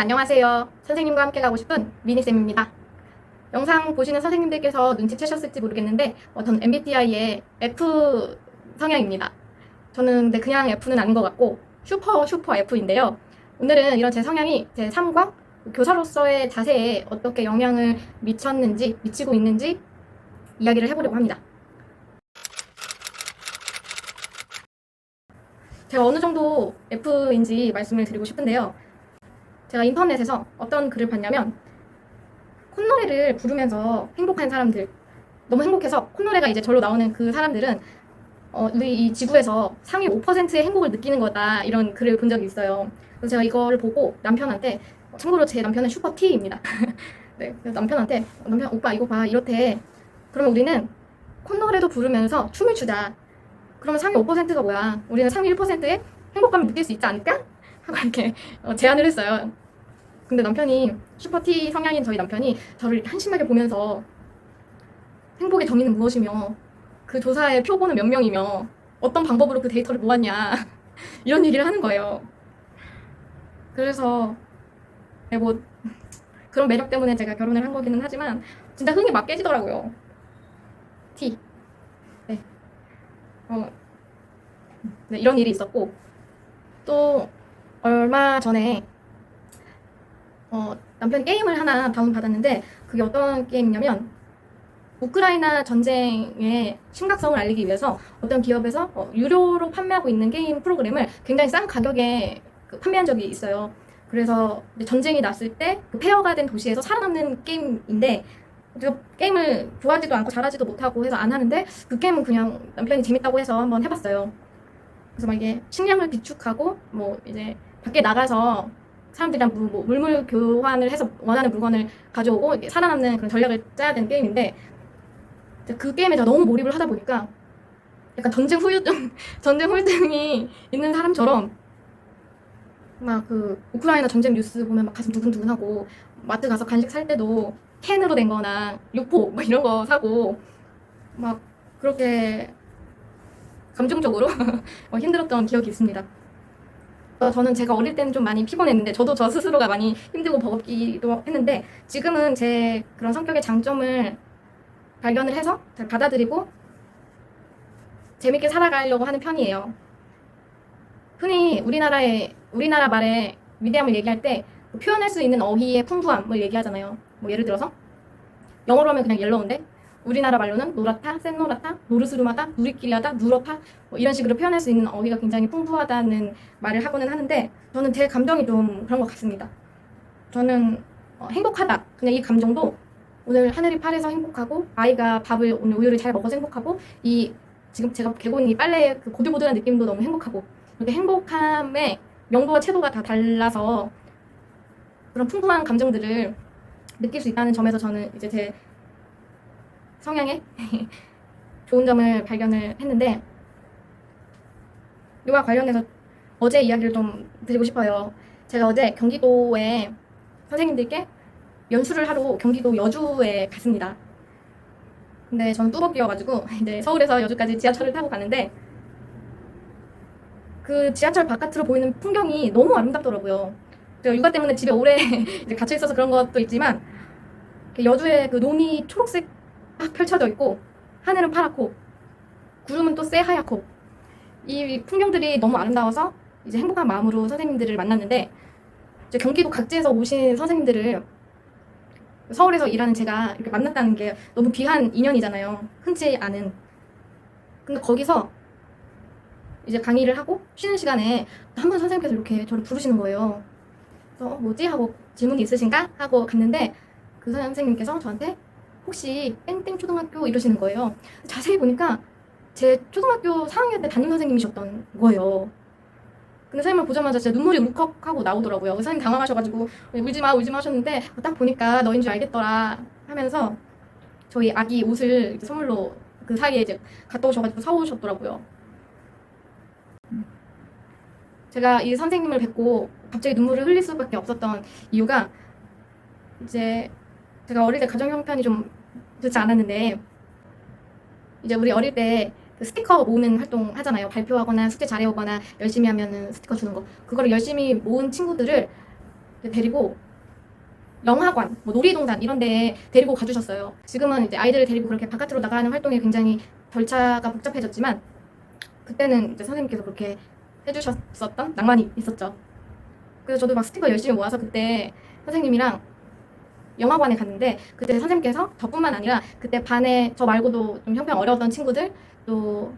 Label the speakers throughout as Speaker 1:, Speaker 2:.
Speaker 1: 안녕하세요. 선생님과 함께 가고 싶은 미니쌤입니다. 영상 보시는 선생님들께서 눈치채셨을지 모르겠는데 어, 저는 MBTI의 F 성향입니다. 저는 근데 그냥 F는 아닌 것 같고 슈퍼 슈퍼 F인데요. 오늘은 이런 제 성향이 제 삶과 교사로서의 자세에 어떻게 영향을 미쳤는지 미치고 있는지 이야기를 해보려고 합니다. 제가 어느 정도 F인지 말씀을 드리고 싶은데요. 제가 인터넷에서 어떤 글을 봤냐면 콧노래를 부르면서 행복한 사람들 너무 행복해서 콧노래가 이제 절로 나오는 그 사람들은 어, 우리 이 지구에서 상위 5%의 행복을 느끼는 거다 이런 글을 본 적이 있어요. 그래서 제가 이거를 보고 남편한테 어, 참고로 제 남편은 슈퍼 T입니다. 네, 남편한테 어, 남편 오빠 이거 봐 이렇대. 그러면 우리는 콧노래도 부르면서 춤을 추자. 그러면 상위 5%가 뭐야? 우리는 상위 1%의 행복감을 느낄 수 있지 않을까? 하고 이렇게 어, 제안을 했어요. 근데 남편이 슈퍼티 성향인 저희 남편이 저를 이렇게 한심하게 보면서 행복의 정의는 무엇이며 그 조사의 표본은 몇 명이며 어떤 방법으로 그 데이터를 모았냐 이런 얘기를 하는 거예요. 그래서 네, 뭐 그런 매력 때문에 제가 결혼을 한 거기는 하지만 진짜 흥이 막 깨지더라고요. T. 네. 어, 네, 이런 일이 있었고 또 얼마 전에 어, 남편이 게임을 하나 다운받았는데 그게 어떤 게임이냐면 우크라이나 전쟁의 심각성을 알리기 위해서 어떤 기업에서 어, 유료로 판매하고 있는 게임 프로그램을 굉장히 싼 가격에 그 판매한 적이 있어요. 그래서 전쟁이 났을 때 그 폐허가 된 도시에서 살아남는 게임인데 제가 게임을 좋아하지도 않고 잘하지도 못하고 해서 안 하는데 그 게임은 그냥 남편이 재밌다고 해서 한번 해봤어요. 그래서 막 이게 식량을 비축하고 뭐 이제 밖에 나가서 사람들이랑 물, 뭐 물물 교환을 해서 원하는 물건을 가져오고 살아남는 그런 전략을 짜야 되는 게임인데 그 게임에 제가 너무 몰입을 하다 보니까 약간 전쟁 후유증, 전쟁 후유증이 있는 사람처럼 막 그 우크라이나 전쟁 뉴스 보면 막 가슴 두근두근하고 마트 가서 간식 살 때도 캔으로 된 거나 육포 뭐 이런 거 사고 막 그렇게 감정적으로 어, 힘들었던 기억이 있습니다. 어, 저는 제가 어릴 때는 좀 많이 피곤했는데 저도 저 스스로가 많이 힘들고 버겁기도 했는데 지금은 제 그런 성격의 장점을 발견을 해서 잘 받아들이고 재밌게 살아가려고 하는 편이에요. 흔히 우리나라의 우리나라 말에 위대함을 얘기할 때그 표현할 수 있는 어휘의 풍부함을 얘기하잖아요. 뭐 예를 들어서 영어로 하면 그냥 옐로우인데 우리나라 말로는 노랗다, 센노랗다, 노르스름하다, 누리끼리하다, 누렇다 뭐 이런 식으로 표현할 수 있는 어휘가 굉장히 풍부하다는 말을 하고는 하는데 저는 제 감정이 좀 그런 것 같습니다. 저는 어, 행복하다. 그냥 이 감정도 오늘 하늘이 파래서 행복하고 아이가 밥을 오늘 우유를 잘 먹어서 행복하고 이 지금 제가 개고 있는 이 빨래의 그 보들보들한 느낌도 너무 행복하고 이렇게 행복함의 명도와 채도가 다 달라서 그런 풍부한 감정들을 느낄 수 있다는 점에서 저는 이제 제 성향에 좋은 점을 발견을 했는데 이와 관련해서 어제 이야기를 좀 드리고 싶어요. 제가 어제 경기도에 선생님들께 연수를 하러 경기도 여주에 갔습니다. 근데 저는 뚜벅이어가지고 이제 서울에서 여주까지 지하철을 타고 가는데 그 지하철 바깥으로 보이는 풍경이 너무 아름답더라고요. 제가 육아 때문에 집에 오래 갇혀 있어서 그런 것도 있지만 이렇게 여주에 그 논이 초록색 막 펼쳐져 있고 하늘은 파랗고 구름은 또 새하얗고 이 풍경들이 너무 아름다워서 이제 행복한 마음으로 선생님들을 만났는데 이제 경기도 각지에서 오신 선생님들을 서울에서 일하는 제가 이렇게 만났다는 게 너무 귀한 인연이잖아요. 흔치 않은. 근데 거기서 이제 강의를 하고 쉬는 시간에 한 번 선생님께서 이렇게 저를 부르시는 거예요. 그래서 어, 뭐지 하고 질문이 있으신가 하고 갔는데 그 선생님께서 저한테 혹시 땡땡 초등학교 이러시는 거예요. 자세히 보니까 제 초등학교 4학년 때 담임 선생님이셨던 거예요. 근데 선생님을 보자마자 진짜 눈물이 울컥하고 나오더라고요. 그 선생님 당황하셔가지고 울지 마 울지 마 하셨는데 딱 보니까 너인 줄 알겠더라 하면서 저희 아기 옷을 선물로 그 사이에 이제 갔다 오셔가지고 사오셨더라고요. 제가 이 선생님을 뵙고 갑자기 눈물을 흘릴 수밖에 없었던 이유가 이제 제가 어릴 때 가정 형편이 좀 좋지 않았는데 이제 우리 어릴 때 그 스티커 모으는 활동 하잖아요. 발표하거나 숙제 잘해오거나 열심히 하면은 스티커 주는 거. 그거를 열심히 모은 친구들을 데리고 영화관, 뭐 놀이동산 이런 데에 데리고 가주셨어요. 지금은 이제 아이들을 데리고 그렇게 바깥으로 나가는 활동이 굉장히 절차가 복잡해졌지만 그때는 이제 선생님께서 그렇게 해주셨었던 낭만이 있었죠. 그래서 저도 막 스티커 열심히 모아서 그때 선생님이랑 영화관에 갔는데 그때 선생님께서 저뿐만 아니라 그때 반에 저 말고도 좀 형편 어려웠던 친구들 또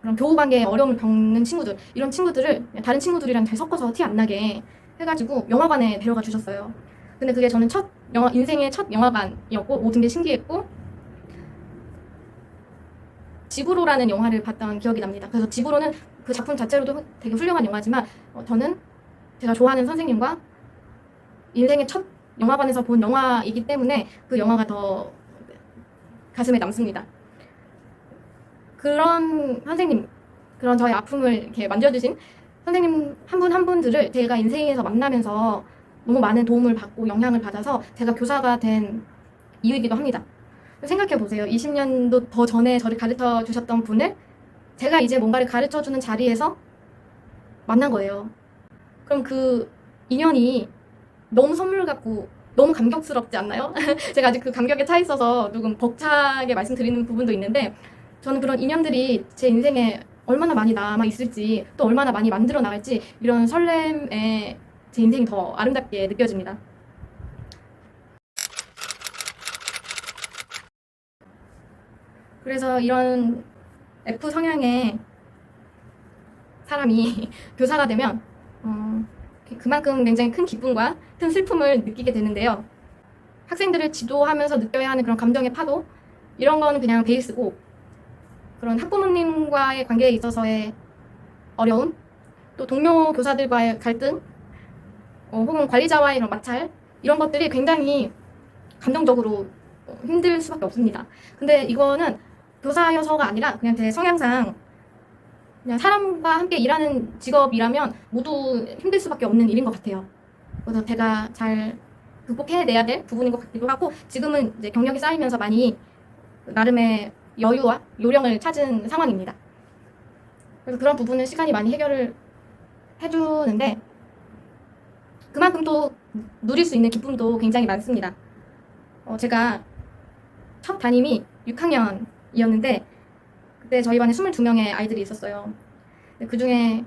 Speaker 1: 그런 교우 관계에 어려움을 겪는 친구들 이런 친구들을 다른 친구들이랑 잘 섞어서 티 안 나게 해가지고 영화관에 데려가 주셨어요. 근데 그게 저는 첫 영화 인생의 첫 영화관이었고 모든 게 신기했고 지구로라는 영화를 봤던 기억이 납니다. 그래서 지구로는 그 작품 자체로도 되게 훌륭한 영화지만 어, 저는 제가 좋아하는 선생님과 인생의 첫 영화관에서 본 영화이기 때문에 그 영화가 더 가슴에 남습니다. 그런 선생님, 그런 저의 아픔을 이렇게 만져주신 선생님 한 분 한 분들을 제가 인생에서 만나면서 너무 많은 도움을 받고 영향을 받아서 제가 교사가 된 이유이기도 합니다. 생각해 보세요. 20년도 더 전에 저를 가르쳐 주셨던 분을 제가 이제 뭔가를 가르쳐 주는 자리에서 만난 거예요. 그럼 그 인연이 너무 선물 같고 너무 감격스럽지 않나요? 제가 아직 그 감격에 차 있어서 조금 벅차게 말씀드리는 부분도 있는데 저는 그런 인연들이 제 인생에 얼마나 많이 남아 있을지 또 얼마나 많이 만들어 나갈지 이런 설렘에 제 인생이 더 아름답게 느껴집니다. 그래서 이런 F 성향의 사람이 교사가 되면 어, 그만큼 굉장히 큰 기쁨과 큰 슬픔을 느끼게 되는데요. 학생들을 지도하면서 느껴야 하는 그런 감정의 파도 이런 거는 그냥 베이스고 그런 학부모님과의 관계에 있어서의 어려움 또 동료 교사들과의 갈등 어, 혹은 관리자와의 이런 마찰 이런 것들이 굉장히 감정적으로 어, 힘들 수밖에 없습니다. 근데 이거는 교사여서가 아니라 그냥 제 성향상 그냥 사람과 함께 일하는 직업이라면 모두 힘들 수밖에 없는 일인 것 같아요. 그래서 제가 잘 극복해내야 될 부분인 것 같기도 하고 지금은 이제 경력이 쌓이면서 많이 나름의 여유와 요령을 찾은 상황입니다. 그래서 그런 부분은 시간이 많이 해결을 해주는데 그만큼 또 누릴 수 있는 기쁨도 굉장히 많습니다. 어, 제가 첫 담임이 6학년이었는데 그때 저희 반에 22명의 아이들이 있었어요. 그 중에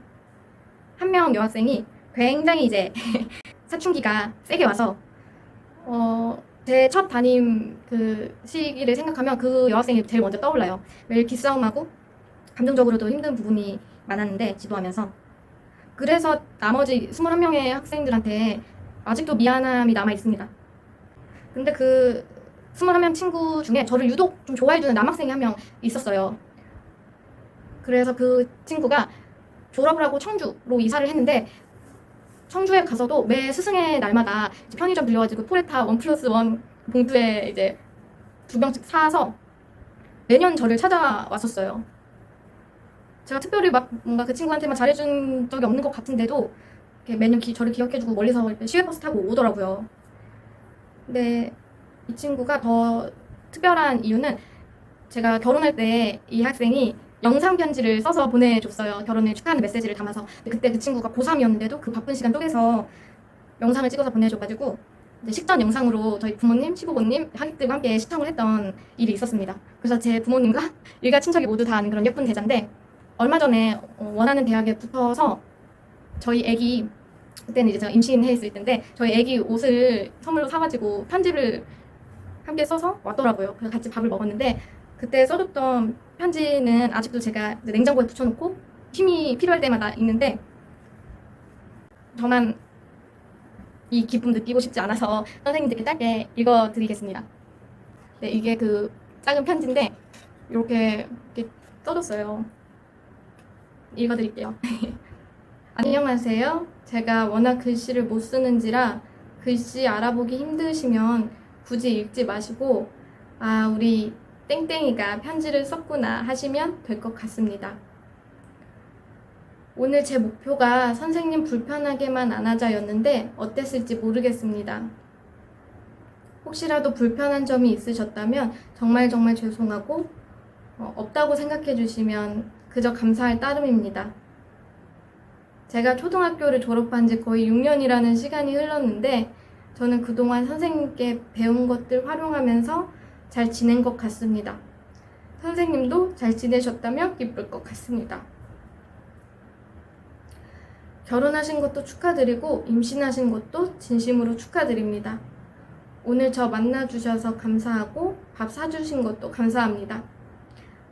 Speaker 1: 한 명 여학생이 굉장히 이제 사춘기가 세게 와서 어, 제 첫 담임 그 시기를 생각하면 그 여학생이 제일 먼저 떠올라요. 매일 기싸움하고 감정적으로도 힘든 부분이 많았는데 지도하면서 그래서 나머지 21명의 학생들한테 아직도 미안함이 남아 있습니다. 근데 그 21명 친구 중에 저를 유독 좀 좋아해주는 남학생이 한 명 있었어요. 그래서 그 친구가 졸업을 하고 청주로 이사를 했는데 청주에 가서도 매 스승의 날마다 편의점 들려가지고 포레타 원 플러스 원 봉투에 이제 두 병씩 사서 매년 저를 찾아왔었어요. 제가 특별히 막 뭔가 그 친구한테만 잘해준 적이 없는 것 같은데도 매년 기, 저를 기억해주고 멀리서 시외버스 타고 오더라고요. 근데 이 친구가 더 특별한 이유는 제가 결혼할 때 이 학생이 영상 편지를 써서 보내줬어요. 결혼을 축하하는 메시지를 담아서. 근데 그때 그 친구가 고3이었는데도 그 바쁜 시간 쪼개서 영상을 찍어서 보내줘가지고 이제 식전 영상으로 저희 부모님, 시부모님, 하객들과 함께 시청을 했던 일이 있었습니다. 그래서 제 부모님과 일가 친척이 모두 다 아는 그런 예쁜 대자인데 얼마 전에 어, 원하는 대학에 붙어서 저희 애기 그때는 이제 제가 임신해 있을 때인데 저희 애기 옷을 선물로 사가지고 편지를 함께 써서 왔더라고요. 그래서 같이 밥을 먹었는데 그때 써줬던 편지는 아직도 제가 냉장고에 붙여놓고 힘이 필요할 때마다 있는데 저만 이 기쁨 느끼고 싶지 않아서 선생님들께 짧게 읽어드리겠습니다. 네, 이게 그 작은 편지인데 이렇게, 이렇게 써줬어요. 읽어드릴게요. 안녕하세요. 제가 워낙 글씨를 못 쓰는지라 글씨 알아보기 힘드시면 굳이 읽지 마시고 아 우리 땡땡이가 편지를 썼구나 하시면 될 것 같습니다. 오늘 제 목표가 선생님 불편하게만 안 하자였는데 어땠을지 모르겠습니다. 혹시라도 불편한 점이 있으셨다면 정말 정말 죄송하고 어, 없다고 생각해 주시면 그저 감사할 따름입니다. 제가 초등학교를 졸업한 지 거의 6년이라는 시간이 흘렀는데 저는 그동안 선생님께 배운 것들 활용하면서 잘 지낸 것 같습니다. 선생님도 잘 지내셨다면 기쁠 것 같습니다. 결혼하신 것도 축하드리고 임신하신 것도 진심으로 축하드립니다. 오늘 저 만나주셔서 감사하고 밥 사주신 것도 감사합니다.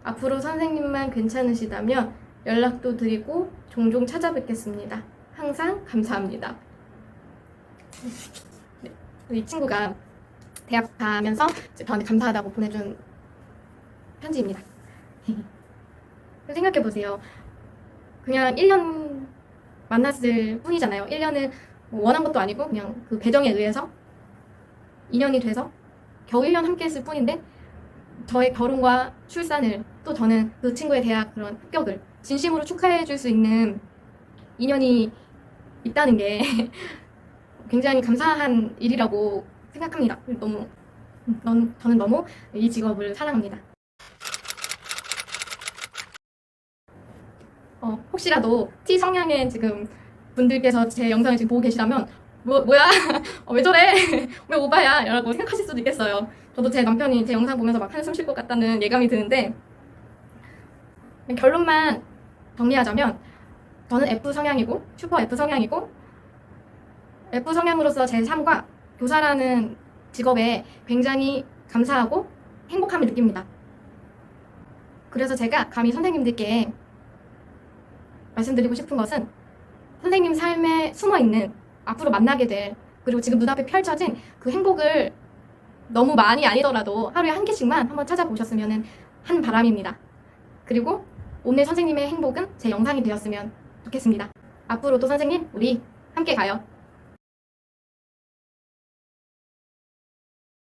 Speaker 1: 앞으로 선생님만 괜찮으시다면 연락도 드리고 종종 찾아뵙겠습니다. 항상 감사합니다. 네, 이 친구가 대학 가면서 이제 저한테 감사하다고 보내준 편지입니다. 생각해 보세요. 그냥 1년 만났을 뿐이잖아요. 1년을 원한 것도 아니고 그냥 그 배정에 의해서 2년이 돼서 겨우 1년 함께 했을 뿐인데 저의 결혼과 출산을 또 저는 그 친구의 대학 그런 합격을 진심으로 축하해 줄 수 있는 인연이 있다는 게 굉장히 감사한 일이라고 생각합니다. 너무 넌, 저는 너무 이 직업을 사랑합니다. 어, 혹시라도 T 성향의 지금 분들께서 제 영상을 지금 보고 계시다면 뭐, 뭐야? 어, 왜 저래? 왜 오바야? 라고 생각하실 수도 있겠어요. 저도 제 남편이 제 영상 보면서 막 한숨 쉴 것 같다는 예감이 드는데 결론만 정리하자면 저는 F 성향이고 슈퍼 F 성향이고 F 성향으로서 제 삶과 교사라는 직업에 굉장히 감사하고 행복함을 느낍니다. 그래서 제가 감히 선생님들께 말씀드리고 싶은 것은 선생님 삶에 숨어 있는 앞으로 만나게 될 그리고 지금 눈앞에 펼쳐진 그 행복을 너무 많이 아니더라도 하루에 한 개씩만 한번 찾아보셨으면 한 바람입니다. 그리고 오늘 선생님의 행복은 제 영상이 되었으면 좋겠습니다. 앞으로도 선생님 우리 함께 가요.